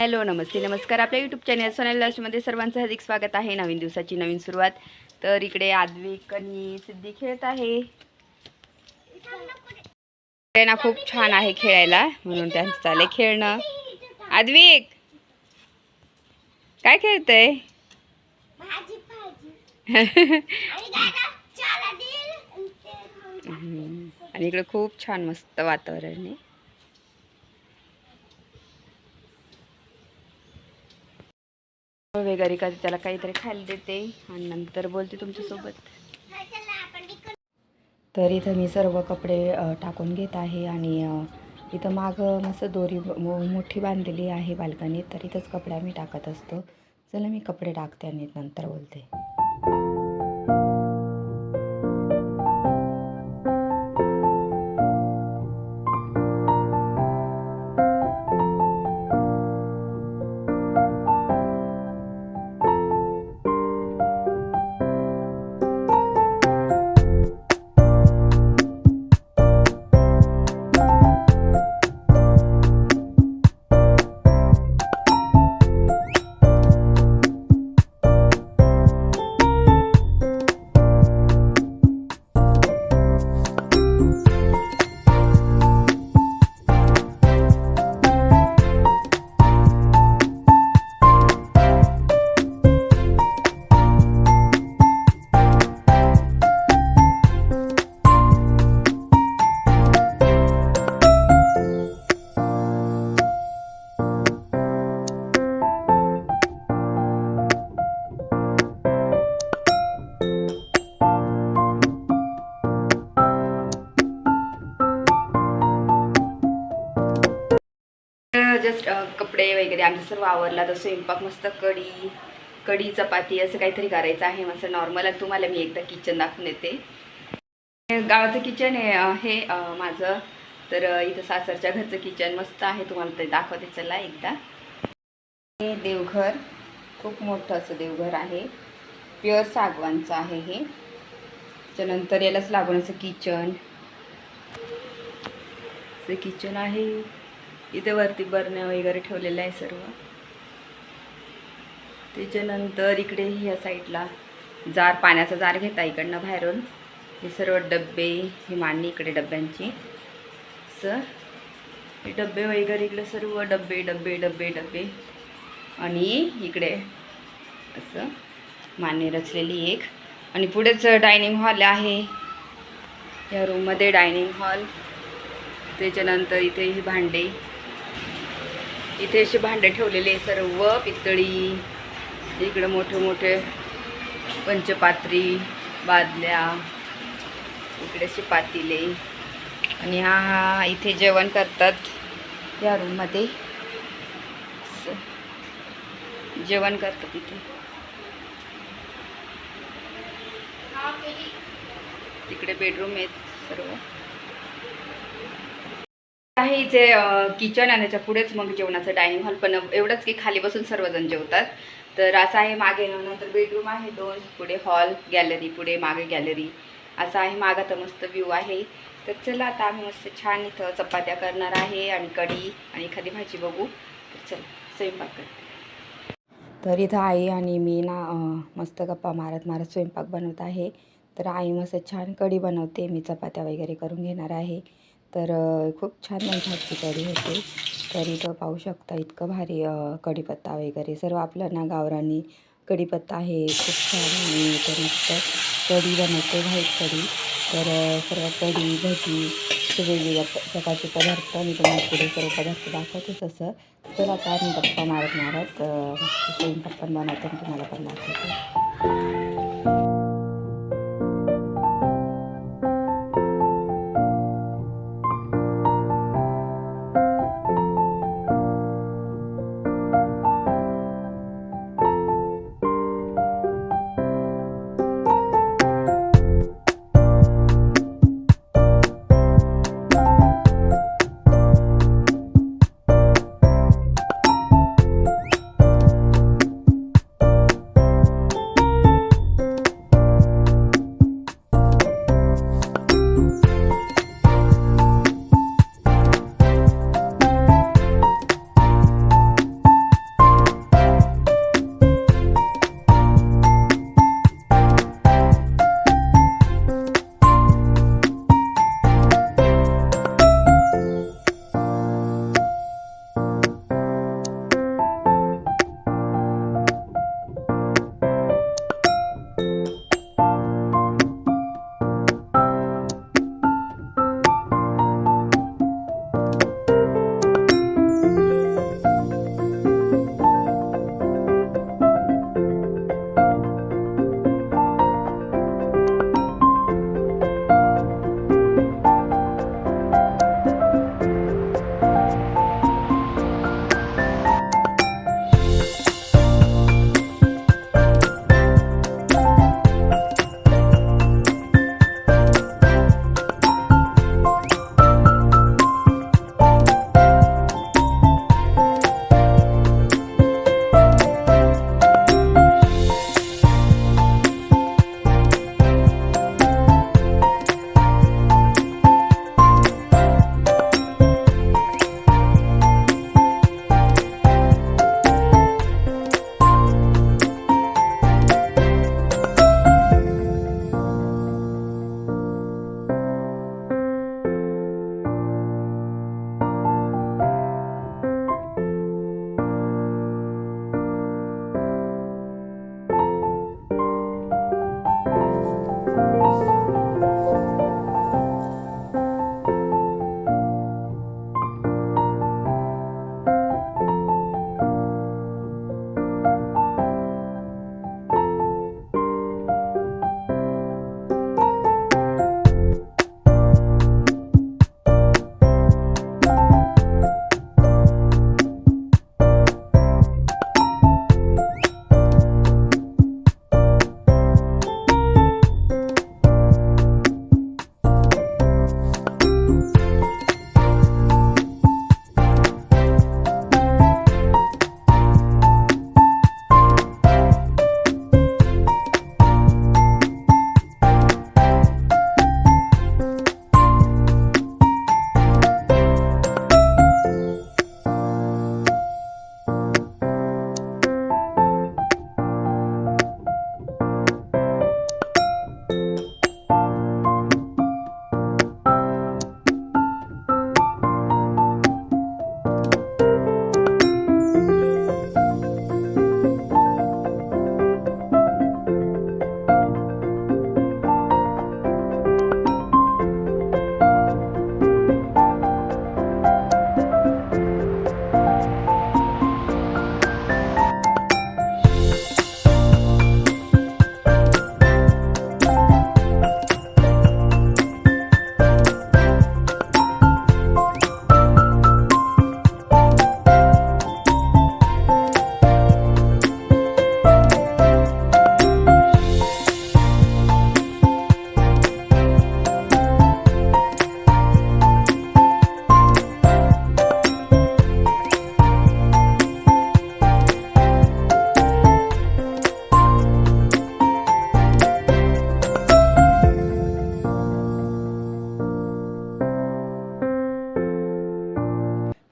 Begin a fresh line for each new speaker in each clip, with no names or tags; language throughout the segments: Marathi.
हॅलो नमस्ते नमस्कार. आपल्या यूट्यूब चॅनल सोनल लास्टमध्ये सर्वांचं हार्दिक स्वागत आहे. नवीन दिवसाची नवीन सुरुवात. तर इकडे आद्विक आणि सिद्धी खेळत आहे. त्यांना खूप छान आहे खेळायला म्हणून त्यांचं चाललंय खेळणं. आद्विक काय खेळतय?
आणि
इकडे खूप छान मस्त वातावरण आहे. वगैरे का त्याला काहीतरी खायला देते आणि नंतर बोलते तुमच्यासोबत. तर इथं मी सर्व कपडे टाकून घेत आहे आणि इथं मागं मस्त दोरी मो- मोठी बांधलेली आहे बाल्कनीत. तर इथंच कपडे आम्ही टाकत असतो. चला मी कपडे टाकते आणि नंतर बोलते. जस्ट कपडे वगैरे आमचं सर्व आवरला तर स्वयंपाक मस्त कढी कढी चपाती असं काहीतरी करायचं आहे मस्त नॉर्मल. आणि तुम्हाला मी एकदा किचन दाखवून येते गावाचं किचन आहे हे माझं. तर इथं सासरच्या घरचं किचन मस्त आहे. तुम्हाला ते दाखवते चला एकदा. हे देवघर खूप मोठं असं देवघर आहे. प्युअर सागवानचं आहे हे. त्याच्यानंतर यालाच लागून असं किचन. असं किचन आहे. इथे वरती बरण्या वगैरे ठेवलेल्या आहे सर्व. त्याच्यानंतर इकडे ह्या साईडला जार पाण्याचा जार घेता इकडनं बाहेरून. हे सर्व डब्बे ही मांडणी इकडे डब्यांची. सर हे डब्बे वगैरे इकडे सर्व डब्बे डब्बे डब्बे डब्बे. आणि इकडे असं मांडणी रचलेली एक. आणि पुढेच डायनिंग हॉल आहे. या रूममध्ये डायनिंग हॉल. त्याच्यानंतर इथे ही भांडे. इथे असे भांडे ठेवलेले सर्व पितळी इकडं मोठे मोठे पंचपात्री बादल्या इकडे असे पातिले. आणि हा हा इथे जेवण करतात या रूममध्ये जेवण करतात इथे. तिकडे बेडरूम आहेत सर्व. आहे इथे किचन आणि त्याच्या पुढेच मग जेवणाचं डायनिंग हॉल पण एवढंच की खाली बसून सर्वजण जेवतात. तर असं आहे मागे नंतर बेडरूम आहे दोन पुढे हॉल गॅलरी पुढे मागे गॅलरी असं आहे मागं तर मस्त व्ह्यू आहे. तर चला आता आम्ही मस्त छान इथं चपात्या करणार आहे आणि कढी आणि एखादी भाजी बघू. तर चला स्वयंपाक करते. तर इथं आई आणि मी ना मस्त गप्पा मारत मारत स्वयंपाक बनवत आहे. तर आई मस्त छान कढी बनवते. मी चपात्या वगैरे करून घेणार आहे. तर खूप छान माझी हातची कढी होते. तर इथं पाहू शकता इतकं भारी कढीपत्ता वगैरे. सर्व आपलं ना गावरानी कढीपत्ता आहे. खूप छान आणि इथं मस्त कढी बनवते व्हाईट कढी. तर सर्व कढी भजी वेगवेगळ्या प्रकारचे पदार्थ मी तुम्हाला पुढे सर्व पदार्थ दाखवते तसं तर आता मी गप्पा मारत मारत स्वयंपाक पण बनवते आणि तुम्हाला पण दाखवते.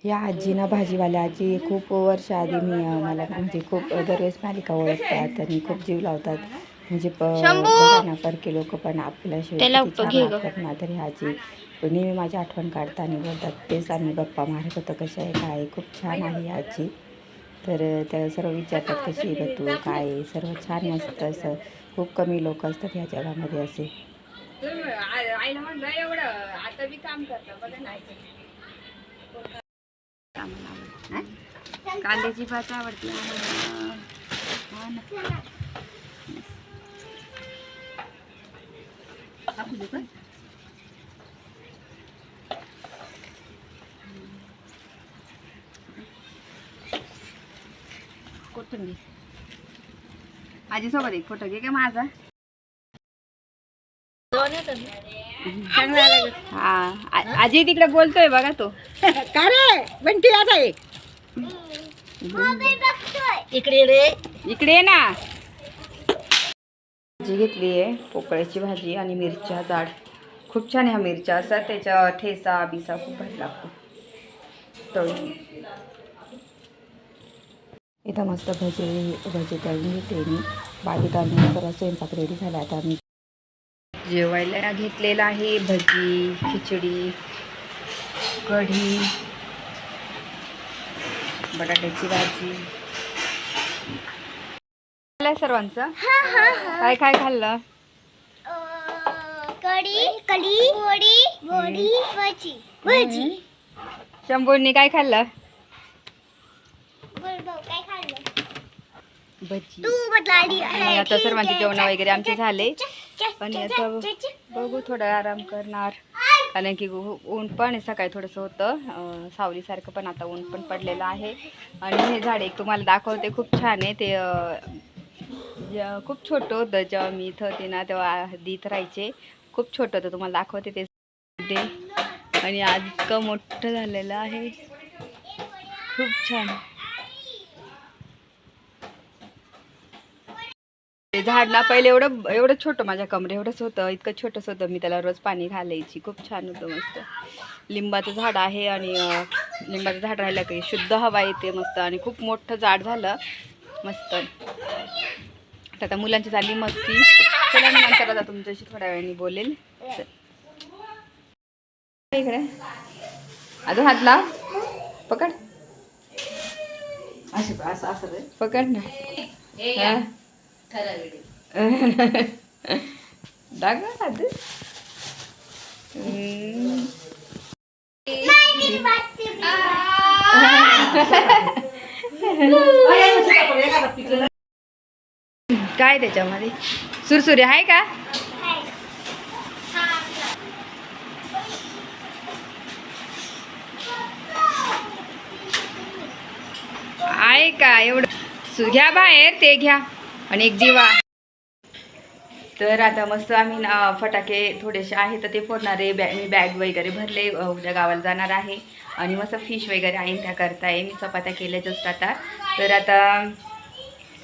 या आजीनं भाजीवाल्या आजी खूप वर्ष आधी मी मला म्हणजे खूप दरवेळेस मालिका ओळखतात आणि खूप जीव लावतात. म्हणजे प- ना परके लोक पण आपल्याशिवाय ना तरी आजी. नेहमी माझी आठवण काढतात आणि बोलतात तेच आम्ही गप्पा मारत होतो कशा आहे काय. खूप छान आहे ही आजी. तर त्याला सर्व विचारतात कशी आहे गं तू? काय? सर्व छान मस्त असं खूप कमी लोक असतात ह्या जगामध्ये असे. आईला म्हणलं एवढं आता बी काम करता बघा नाही कांद्याची भात आवडते आम्हाला. कोथिंबीर. आजीसोबत एक फोटो घे का माझा. हा. आ- आजी तिकडे बोलतोय बघा तो.
का रे? बंटी आता इकडे रे.
इकडे ना. भाजी घेतली आहे पोकळ्याची भाजी आणि मिरच्या जाड. खूप छान ह्या मिरच्या. असतात त्याच्या ठेसा बिसा खूप भारी लागतो. तळून इथं मस्त भजी भजी तळून घेते मी. आणि जरा स्वयंपाक रेडी झाला आता मी. जेवायला घेतलेलं आहे. भजी खिचडी कढी बटाट्याची भाजी. सर्वांचं? काय काय खाल्लं?
कढी कढी भजी भजी.
शंभूंनी काय खाल्लं
बोल भाऊ काय खाल्लं
भजी आणि आता सर्वांचे जेवण वगैरे आमचे झाले. आणि आता बघू थोडा आराम करणार. कारण की ऊन पण आहे सकाळी थोडंसं होतं. सावलीसारखं पण आता ऊन पण पडलेलं आहे. आणि हे झाड एक तुम्हाला दाखवते खूप छान आहे. ते खूप छोटं होतं जेव्हा मी इथं होते ना तेव्हा देत राहायचे. खूप छोटं होतं तुम्हाला दाखवते ते ते. आणि आज इतकं मोठं झालेलं आहे. खूप छान. ते झाड ना पहिले एवढं एवढं छोटं माझ्या कमरे एवढंच होतं. इतकं छोटंच होतं. मी त्याला रोज पाणी घालायची. खूप छान होतं मस्त. लिंबाचं झाड आहे आणि लिंबाचं झाड राहिलं की शुद्ध हवा येते मस्त. आणि खूप मोठं झाड झालं. मस्त. तर आता मुलांची झाली मस्ती. चला मी नंतर आता तुमच्याशी थोड्या वेळाने बोलेल चल. इकडे. अजून हात लाव. पकड.
असं असं
पकड ना. काय त्याच्यामध्ये सुरसुरी आहे का आहे का एवढं घ्या बाहेर ते घ्या आणि एक जीवा. तर आता मस्त आम्ही ना फटाके थोडेसे आहे तर ते फोडणार आहे बॅ मी बॅग वगैरे भरले उद्या गावाला जाणार आहे. आणि मस्त फिश वगैरे आहे त्या करताय. मी चपात्या केल्या जस्ट आता. तर आता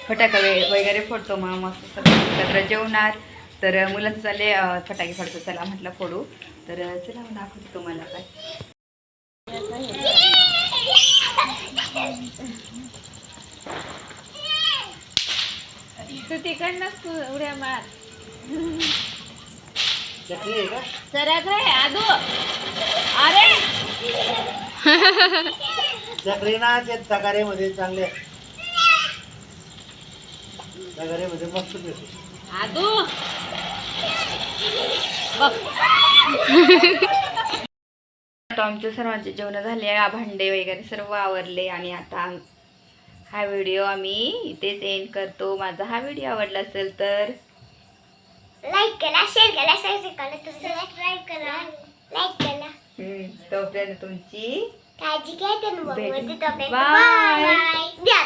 फटाका वे वगैरे फोडतो मग मस्त सगळं एकत्र जेवणार. तर मुलांचं चालले फटाके फोडतो चला म्हटलं फोडू. तर चला मग तुम्हाला काय.
तिकडनंच तू उड्या मार.
चकली आहे का?
सरक रे आदू. अरे!
चांगले. तगाऱ्यामध्ये मस्त भेटते
आदू. बघ.
आता आमचे सर्वांचे जेवण झाले आ- भांडे वगैरे सर्व आवरले आणि आता हा व्हिडिओ आम्ही इथेच एंड करतो. माझा हा व्हिडिओ आवडला असेल तर
लाईक करा शेअर करा सबस्क्राईब करा लाईक करा.
तोपर्यंत तुमची
काळजी घ्या
Bye.
बाय द्या